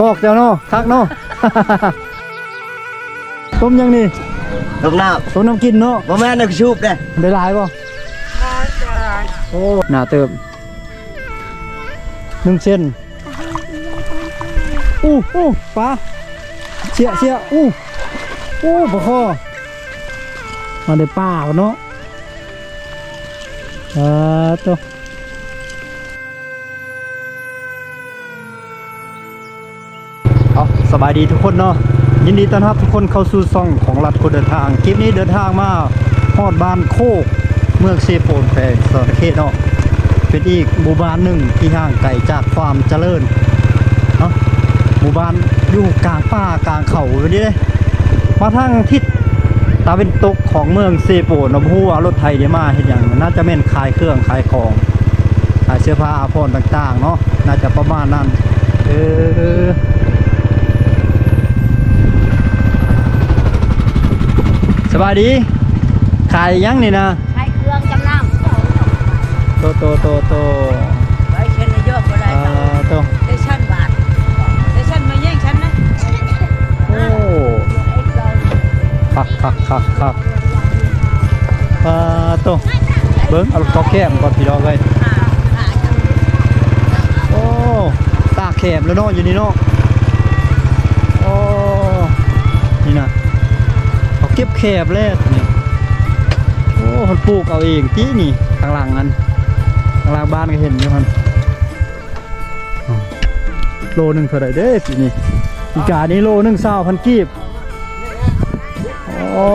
กอกเจ้าเนาะคักเนาะ ต้มยังนี่ลูกน้าต้มน้ำกินเนาะบ่แม่นนึกชูบเด้ได้หลายป่ะโอ้หนาเติมหนึ่งเส้นอู้อู้ปลาเสียเสียอู้อู้ปลาคอมาได้ป่าวเนาะอ่าตัว เอาสบายดีทุกคนเนาะยินดีต้อนรับทุกคนเข้าสู่ซ่องของรัฐคนเดินทางคลิปนี้เดินทางมาฮอดบ้านโคกเมืองเซโปนแฝงสระเขตเนาะเป็นอีกหมู่บ้านหนึ่งที่ห่างไกลจากความเจริญเนาะหมู่บ้านอยู่กลางป่ากลางเขาไปดิเลยมาทางทิศตาเป็นตกของเมืองเซโปนเนาะผู้ว่ารถไทยเนี่ยวมาเห็นอย่างน่าจะแม่นขายเครื่องขายของขายเสื้อผ้าอาภรณ์ต่าง ๆ เนาะน่าจะประมาณนั้นเออ บายดี ขายยังนี่นะใช้เครื่องจำนำโตโตโตโตไว้เช่นนายกก็ได้อ่าโตได้ชั้นบาทได้ชั้นมาแย่งฉันนะโอ้คักคักคักคักอ่าโตเบิ้งเอาก็แคบก่อนพี่น้องเลยโอ้ตากแคบแล้วเนาะอยู่นี่เนาะ เก็บแคบเลยนี่โอ้เขาปลูกเอาเองที่นี่ข้างหลังนั้นข้างหลังบ้านก็เห็นอยู่มันโลหนึ่งเท่าไรเด้ปีนี้อีกานี้โลหนึ่งเศร้าพันกีบโอ้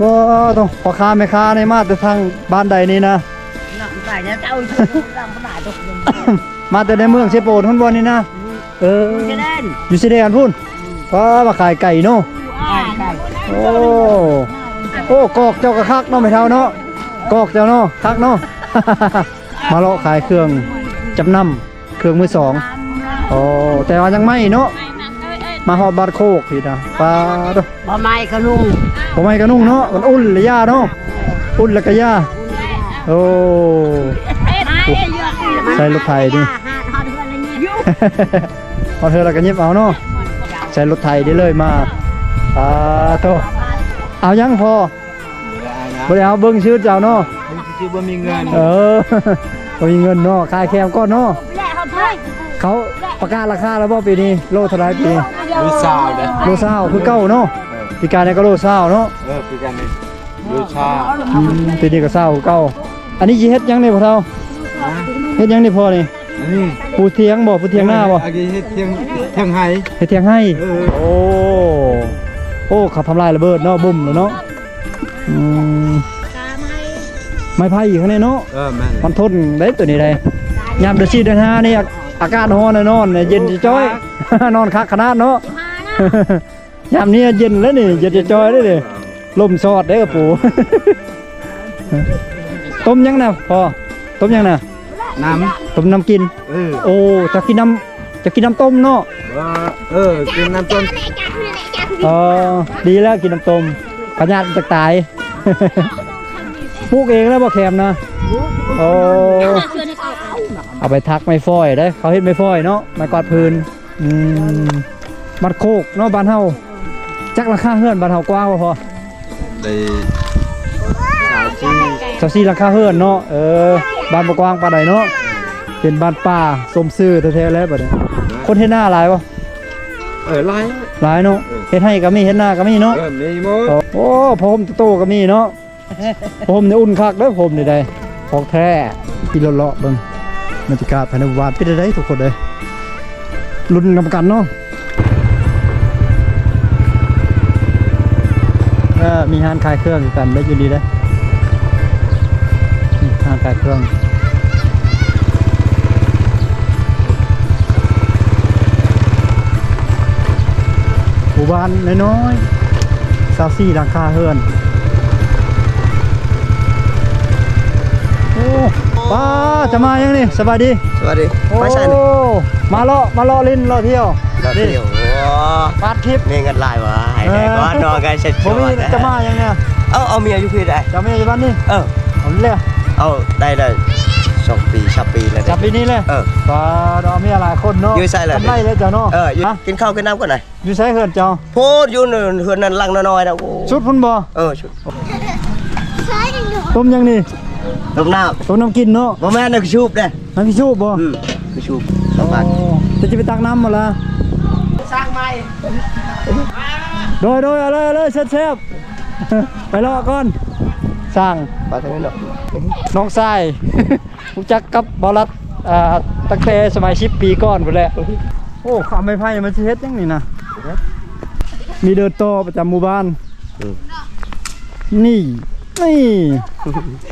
ก็ต้องพอค้าไม่ค้าในมาแต่ทางบ้านใดนี่นะมาแต่ในเมืองเชโปนทุนบนนี่นะ เออจะเล่นอยู่สิเดียนพุ่นก็มาขายไก่เนาะไก่ไก่โอ้โอ้กอกเจ้ากระคักเนาะไม่เท่าเนาะกอกเจ้าเนาะคักเนาะมาเลาะขายเครื่องจำนำเครื่องมือสองโอ้แต่ว่ายังไม่เนาะมาฮอดบาดโคกพี่นะปลาดอกบ่ไม้ขนุ่งผมไม่กระนุ่งเนาะมันอุ่นหรือย่าเนาะอุ่นแล้วก็ย่าโอ้ใส่รถไถดิ พอเธอเราก็ยิบเอาเนาะใช้รถไถได้เลยมาปลาโตเอายังพอบ่ได้เอาเบิ่งชื่อเจ้าเนาะชื่อบ่มีเงินเออบ่มีเงินเนาะค่าแคมก้อนเนาะแหละเขาเพิ่งเขาประกาศราคาแล้วบ่ปีนี้โลเท่าไหร่ปีนี้รู้สาวเด้อโลเศร้าคือเก้าเนาะปีการนี้ก็โลเศร้าเนาะเออคือกันนี่รู้ชาอืมปีนี้ก็เศร้าคือเก้าอันนี้สิเฮ็ดหยังนี่พ่อเฒ่าเฮ็ดหยังนี่พ่อนี่อันนี้ ปูเทียงบ่ปูเทียงหน้าบ่อันนี้เฮ็ดเทียงเทียงไห้เฮ็ดเทียงให้ เออโอ้ โอ้เขาทำลายระเบิดเนาะบุ่มเลยเนาะอืมไม้ไผ่อีกข้างในเนาะ เออแม่นมันทนได้ตัวนี้ได้ยามเดือดชีเดือนห้านี่อาอากาศร้อนแน่นอนเนี่ยเย็นจะจ้อย นอนคักขนาดเนาะยามนี้เย็นแล้วนี่เย็นจะจ้อยได้เลยลมสอดได้อกับปู ต้มยังนะพอต้มยังนะ น้ต้มน้ำกินำเออ โอ้จะกินน้ำจะกินน้ำต้มเนาะว่าเออ กินน้ำต้นเออดีแล้วกินน้ำต้มขยันจะตายปลูกเองแล้วบ่แคมนะโอ้เอาไปทักไม่ฟอยได้ เขาเฮ็ดไม่ฟอยเนาะไม้กวาดพื้นอืมบัดโคกเนาะบ้านเฮาจักราคาเฮือนบ้านเฮากว้างบ่พอได้สาวชีเจ้าซี่ราคาเฮือนเนาะเออ บ้านบ่กว้างปานใดเนาะเป็นบ้านป่าสมซื่อแท้ๆแล้วบัดนี้คนเฮ็ดหน้าหลายบ่เออไล่หลายเนาะเฮ็ดให้ก็มีเฮ็ดหน้าก็มีเนาะเออมีหมดโอ้ผมโตๆก็มีเนาะ ผมเนี่ยอุ่นคักเด้อผมนี่ได้ของแท้ที่เลาะๆเบิ่งบรรยากาศภายในหมู่บ้านเป็นได้ทุกคนเลยลุ้นนำกันเนาะเออมีห้านขายเครื่องกันได้อยู่ดีได้อ นี่ห้านขายเครื่องหมู่บ้านน้อยๆซาซี่หลังคาเฮือน โอ้ป้าจะมายังนี่สบายดี สวัสดีโอ้มาเลาะมาเลาะลิ้นเลาะเที่ยวเราเที่ยวปาดคลิปมีเงินหลายวะให้แน่ก็นอนกันเสร็จผมมีจะมายังเนี่ย เอาเอาเมียอยู่พี่ได้จะไม่อยู่บ้านนี่ เออ เอาเลย เเอาได้ได้สองปีชับปีแล้วจับปีนี้เลยเออ ก็เรามีอะไรคนเนาะอยู่ไสล่ะทำไรเลยเจ้าเนาะเอออยู่ฮะกินข้าวกินน้ำก่อนหน่อยอยู่ใช้เหินเจ้า พูดอยู่เนินเฮือนนั้นลังน้อยๆนะโอ้ชุดพุ่นบ่เออชุดต้มยังนี่ต้มน้ต้มน้ำกินเนาะำบ่แม่นนะคือชูบเด้น้ำพี่ชูบบ่อืมคือชูบสองบาทโอ้จะจะไปตักน้ำมาละสร้างใหม่โดยโดยเอาเลยเอาเลยเชฟเชฟไปรอก่อนสร้างมาทางนี้เนาะ น้องทรายรู้จักกับบอลัดอ่าตั้งแต่สมัยชิปปีก่อนไปแหละโอ้ข้ามไม้ไผ่มันสิเฮ็ดยังนี่นะมีเดินโตอประจำหมู่บ้านอืมนี่นี่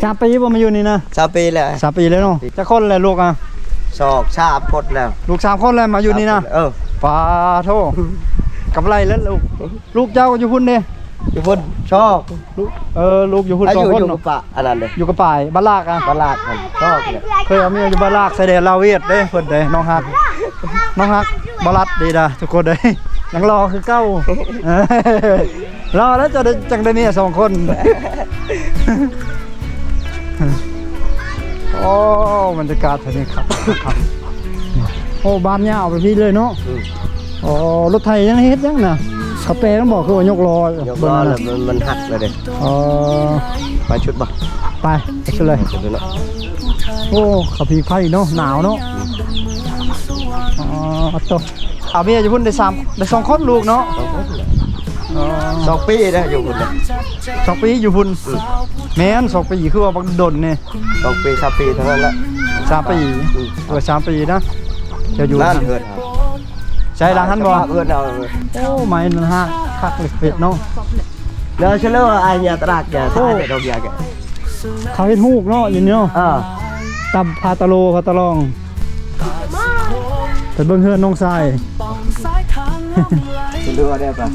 สามปีบ่มาอยู่นี่นะสามปีแล้วสามปีแล้วเนาะจะคนเลยลูกอะศอกชาบกดแล้ว ลูกสามคนเลยมาอยู่นี่นะเออปาโทกับไรแล้วลูกลูกเจ้าก็อยู่พุ่นเด้ อยู่พุ่นชอบลูกเออลูกอยู่พุ่นอาสองยุคนอยู่กัเนาะบปะอันนั้นเลยอยู่กับป่ายบ้านลากอะตลาดมันชอบเลยเคยเอาเมียอยู่บ้านลากใส่แดนลาเวียดเด้เพิ่นเด้น้องฮักน้องฮักบรัดดีดาทุกคนเด้ยังรอคือเก้าเออรอแล้วจะได้จังได้เมียสองคนโอ้บรรยากาศทีนี้ครับครับโอ้บ้านเนี่ยเอาไปพี่เลยเนาะอืมโอ้รถไทยยังเฮ็ดยังน่ะ เขาแปลต้องบอกคือว่ายกล้อยกเบิ่งล้อนั่นแล้วน่ะมันมันหักเลยเด้อ๋อไปชุดบ่ไปไปสุดเลยชุดเนาะโอ้ขับพีไฟเนาะหนาวเนาะอ๋อเอาตัวเอาเมียอยู่พุ่นได้สามได้สองคนลูกเนาะสองคนเลยอ๋อสองปีนะอยู่พุ่นเลยสองปีอยู่พุ่นแม่นสองปีคือว่าบักดนเนี่ยสองปีสามปีเท่านั้นแหละสามปีอืมเออสามปีนะจะอยู่นั่นนั่นเฮือนเอา ใช่ละหันบ่เฮือนเอาโอ้ไม่นั่นฮะคักเหล็กเป็ดเนาะเดี๋ยวเชื่อว่าไอ้ยาตรากยาตายแต่ดอกยาแกเขาเฮ็ดฮูกเนาะอยู่นี่เนาะอ่าตำพาตะโลพาตะลองไปเบิ่งเฮือนน้องทรายคุณดูได้ปะ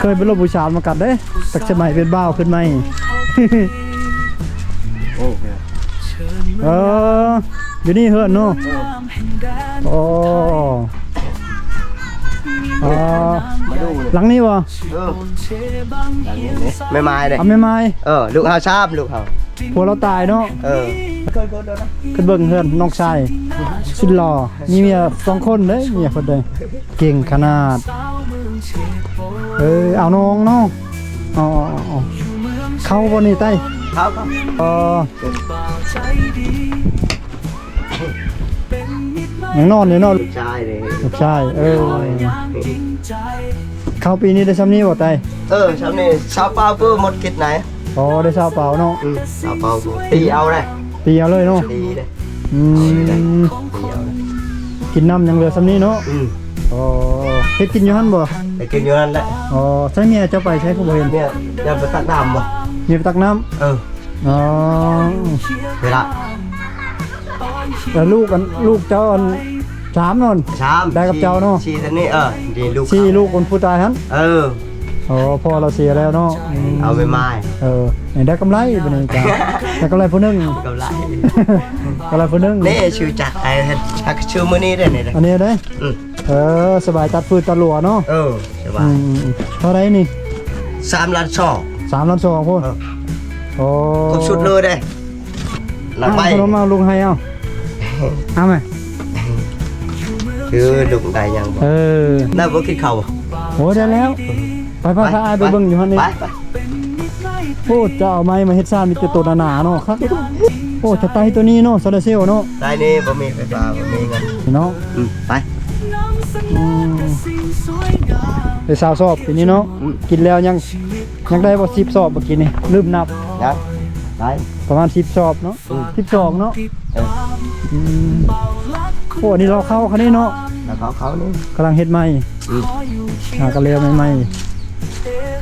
เคยไปรบบูชามากัดเด้ตักสมัยเป็นบ้าวขึ้นไหม โอ้โหเอออยู่นี่เฮือนเนาะโอ้ อ๋อมาดูเลยหลังนี้วะเออไม่ไม้เลยเอาไม่ไม้เออลูกเฮาชาบลูกเฮาผัวเราตายเนาะเออขึ้นเบิ่งเฮือนน้องชายสุดหล่อมีเมียสองคนเด้เมียคนเดียวเก่งขนาด เออเอาน้องเนาะอ๋ออ๋ออ๋อเข้าบนนี่ใต้เขาเขาเออ ยังนอนอยู่เนาะลูกชายเลยลูกชาย เออ เข้าปีนี้ได้ซ้ำนี้บ่ไตเออชาวนี่ชาวเปล่าเพื่อหมดกิจไหนอ๋อได้ซาวเปล่าเนาะ อืมชาวเปล่าตีเอาเลยตีเอาเลยเนาะ ตีเลยอืม ตีเอาเลยกินน้ำยังเหลือซ้ำนี้เนาะ อืมอ๋อเฮ็ดกินอยู่หั่นบ่ ไปกินอยู่นั่นแหละอ๋อใช้เมียเจ้าไปใช้ผู้บ่เห็นเนี่ยอย่าไปตัดน้ำบ่เมียไปตักน้ำเออ อ๋อเวลา แล้วลูกอันลูกเจ้าอันสามนอนชามได้กับเจ้าเนอะชีท่านนี่เออดีลูกสี่ลูกคนผู้ตายหั่นเอออ๋อพ่อเราเสียแล้วเนาะมเอาไปไม้เออนี่ได้กำไรบัดนี้จ้าได้กำไรผู้หนึงกำไรกำไรผู้หนึงนี่ชื่อจักรไอ้จักรชื่อมื้อนี้ได้นี่เด้อันนี้เด้อืมเออสบายตัดฟืนตะหลัวเนาะเออใช่ป่ะอืมเท่าไหรนี่สามล้านสองสามล้านสองพูดเออโอ้ครบชุดเลยเด้หลังไปเอาขนมมาลุงให้เอา เอาไหมคือลุงได้ยังบ่เออน่าบ่กินข้าวบ่โหได้แล้ว ไปพาพาอายไปเบิ่งอยู่ฮันนี่ไปไปโอ้จะเอาไม้มาเฮ็ดซ่านมีแต่ตัวหนาๆเนาะครับโอ้จะไตตัวนี้เนาะโซลาร์เซลล์เนาะได้นี่บ่มีไฟฟ้าบ่มีเงินเนาะอืมไปอืมไปสาวสอบปีนี้เนาะอืมกินแล้วยังยังได้บ่10สอบเมื่อกี้นี่ลืมนับนะไปประมาณ10สอบเนาะ12เนาะ เอออืมโอ้นี่เราเข้าคันนี้เนาะแล้วเขาเขานี่กำลังเฮ็ดใหม่อืมหากระเลวใหม่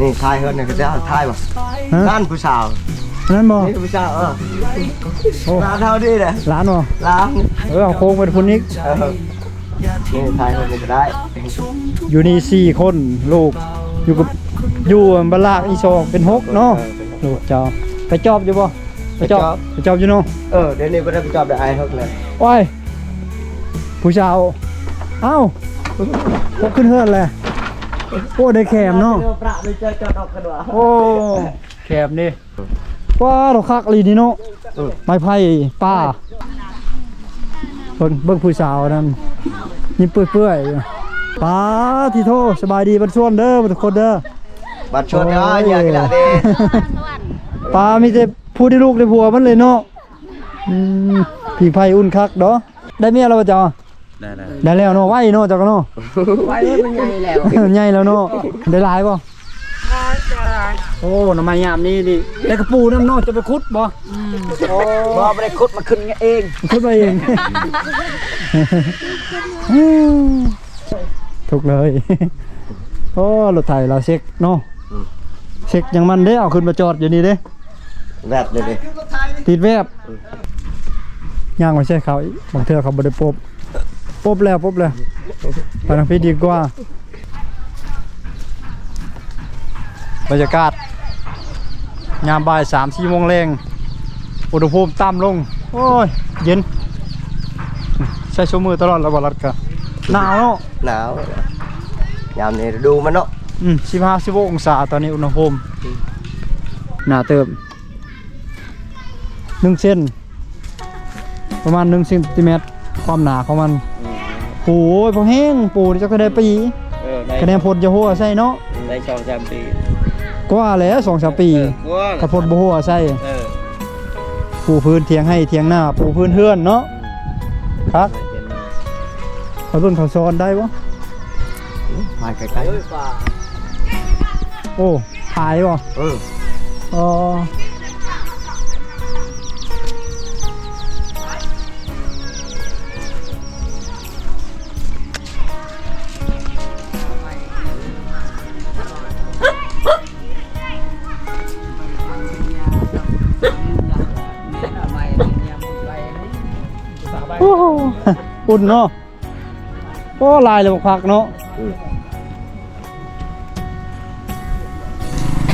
นี่ทายเฮือนนี่ก็จะทายบ่ๆฮะร้านผู้สาวนั่นบ่นี่ผู้สาวเออโอ้ร้านเท่านี้แหละร้านบ่ร้านเออเอาโค้งไปพุ่นอีกเออนี่ทายเฮือนนี่ก็ได้อยู่นี่สี่คนลูกอยู่กับอยู่บนลากอีสองเป็นหกเนาะลูกเจ้าไปจอบอยู่บ่ ไปจอบไปจอบอยู่เนาะเออเดี๋ยวนี้บ่ได้ไปจอบได้ไอ้เฮกเลยโอ้ยผู้ชาวเอ้าพกขึ้นเฮือนเลยโอ้ได้แคมเนาะเดี๋ยวประไปเจอจอดออกกันว่ะโอ้แคมนี่ว้าดอกคักลีนี่เนาะไม้ไผ่ป้าเบิ่งเบิ่งผู้สาวนั่นนี่เปื่อยๆอยู่ป้าที่โทสบายดีบัดส่วนเด้อบัดทุกคนเด้อบัดชนอะอย่ากระดาษเด้ป้ามีแต่ ผู้ได้ลูกได้ผัวมันเลยเนาะอืมผีไผ่อุ่นคักเนาะได้เมียแล้วบ่จ้าได้ได้ได้แล้วเนาะไว้เนาะจ้าก็เนาะ ไว้มันใหญ่แล้ว ใหญ่แล้วเนาะได้หลายป่ะโอ้หน่อไม้ยามนี่ดิได้กระปูน้ำเนาะจะไปคุดบ่โอ้บ่บ่ได้ขุดมาขึ้นเองคุดไปเอง ถูกเลย โอ้รถไถเราเช็คเนาะเช็คอย่างมันเด้เอาขึ้นมาจอดอยู่นี่เด้ แวดเลยดิติดแวบย่างไม่ใช่เขาอีกบางเทื่อเขาบ่ได้ปบปบแล้วปบแล้วไปทางพี่ดีกว่าบรรยากาศยามบ่ายสามสี่โมงแรงอุณหภูมิต่ำลง โอ้ย เย็น ใช้ชั่วมือตลอดระบาดกันหนาวเนาะหนาวเลยยามนี้ดูมันเนาะอืมสิบห้าสิบหกองศาตอนนี้อุณหภูมิหนาเติม หนึ่งเซนประมาณหนึ่งเซนติเมตรความหนาของมันปูโอ้ยพอแห้งปูนี่จะกระเดปีเออในคะแนนพลจะหัวใส่เนาะในสองสามปีกว่าแล้วสองสามปีเออว้าวกระพลบ่หัวใส่เออปูพื้นเทียงให้เทียงหน้าปูพื้นเฮือนเนาะครับเขาเบิ่งเขาซ้อนได้ปะมาใกล้โอ้หายปะๆเอออ๋อ อุ่นเนาะโอ้ลายเลยบักพักเนาะ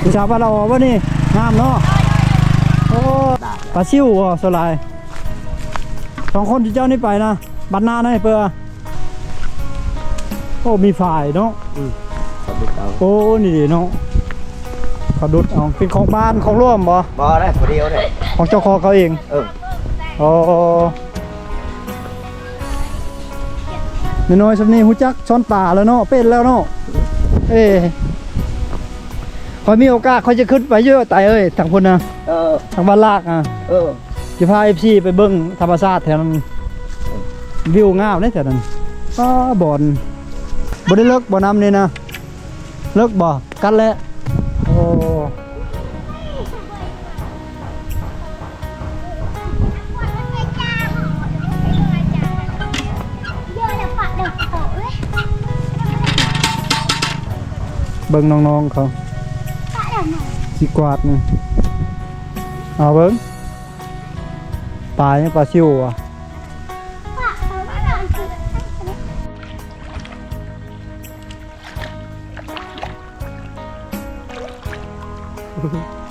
ผู้ชาวบ้านเราออกวะนี่งามเนาะโอ้ปลาซิวอะสลายสองคนที่เจ้านี่ไปนะบันนานะไอ้เปื่อโอ้มีฝ่ายเนาะสวัสดีครับโอ้นี่ดิเนาะเขาดุดเอาเป็นของบ้านของร่วมบ่บ่ได้ผู้เดียวได้ของเจ้าของเขาเองเออโอ้ น้อยๆสำนี้หูจักช้อนป่าแล้วเนาะเป็นแล้วเนาะเอ้คอยมีโอกาสคอยจะขึ้นไปเยอะแต่เอ้ยทางพุ่นนะเออทางบ้านลากอะเออจะพาเอฟซีไปเบิ้งธรรมชาติแถวนั้นวิวงามเลยแถวนั้นป้าบ่อนบ่ได้เลิกบ่อน้ำนี่นะเลิกบ่กันแล้วโอ้ เบิ่งน้องๆเขาสิกวาดนี่เอาเบิ่งปลายังปลาซิวอะอู้อู้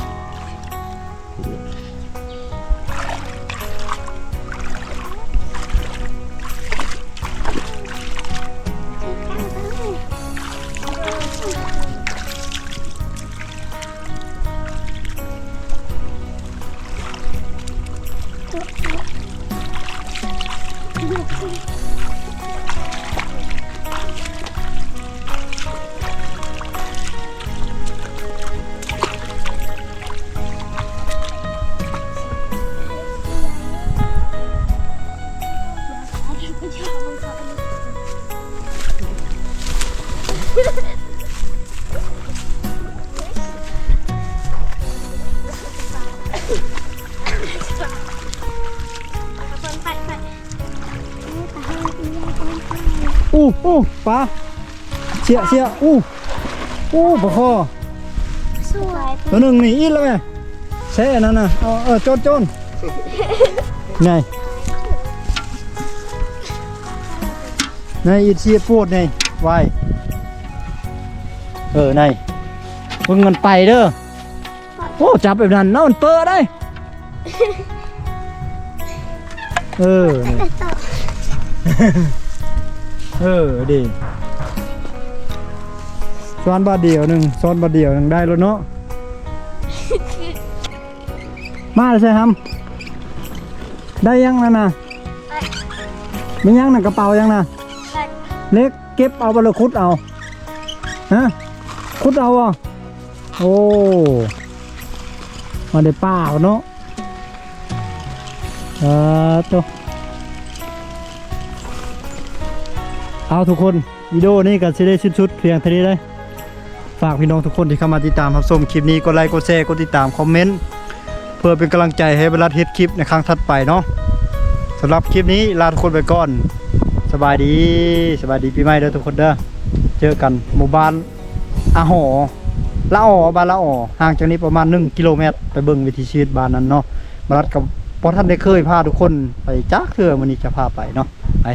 ปลาเสียเสียอู้อู้ปลาคอสวยตัวหนึ่งนี่อีกแล้วไงใช่อันนั้นนะเอาเออโจนโจนไงในอีเสียพูดไงไวเออในมึงมันไปเด้อโอ้จับแบบนั้นเนาะมันเปิดได้เออนี่ เออดีซ้อนบาทเดียวหนึ่งซ้อนบาทเดียวหนึ่งได้แล้วเนาะ มาเลยใช่ฮัมได้ยังนั่นนะมียังน่ะกระเป๋ายังน่ะเล็กเก็บเอาบลคุดเอาฮะคุดเอาอะโอ้มาได้ป้าเอาเนาะเออตัว เอาทุกคนวิดีโอนี้ก็สิได้สิ้นสุดเพียงเท่านี้เลยฝากพี่น้องทุกคนที่เข้ามาติดตามรับชมคลิปนี้กดไลค์กดแชร์กดติดตามคอมเมนต์เพื่อเป็นกำลังใจให้เวลาเฮ็ดคลิปในครั้งถัดไปเนาะสำหรับคลิปนี้ลาทุกคนไปก่อน สบายดีสบายดีปีใหม่เด้อทุกคนเด้อเจอกันหมู่บ้านอาหอละออบ้านละออห่างจากนี้ประมาณ 1 กิโลเมตร ไปเบิ่งวิถีชีวิตบ้านนั้นเนาะบรรลัดกับพอท่านได้เคยพาทุกคนไปจ้าเคือมันนี้จะพาไปเนาะไป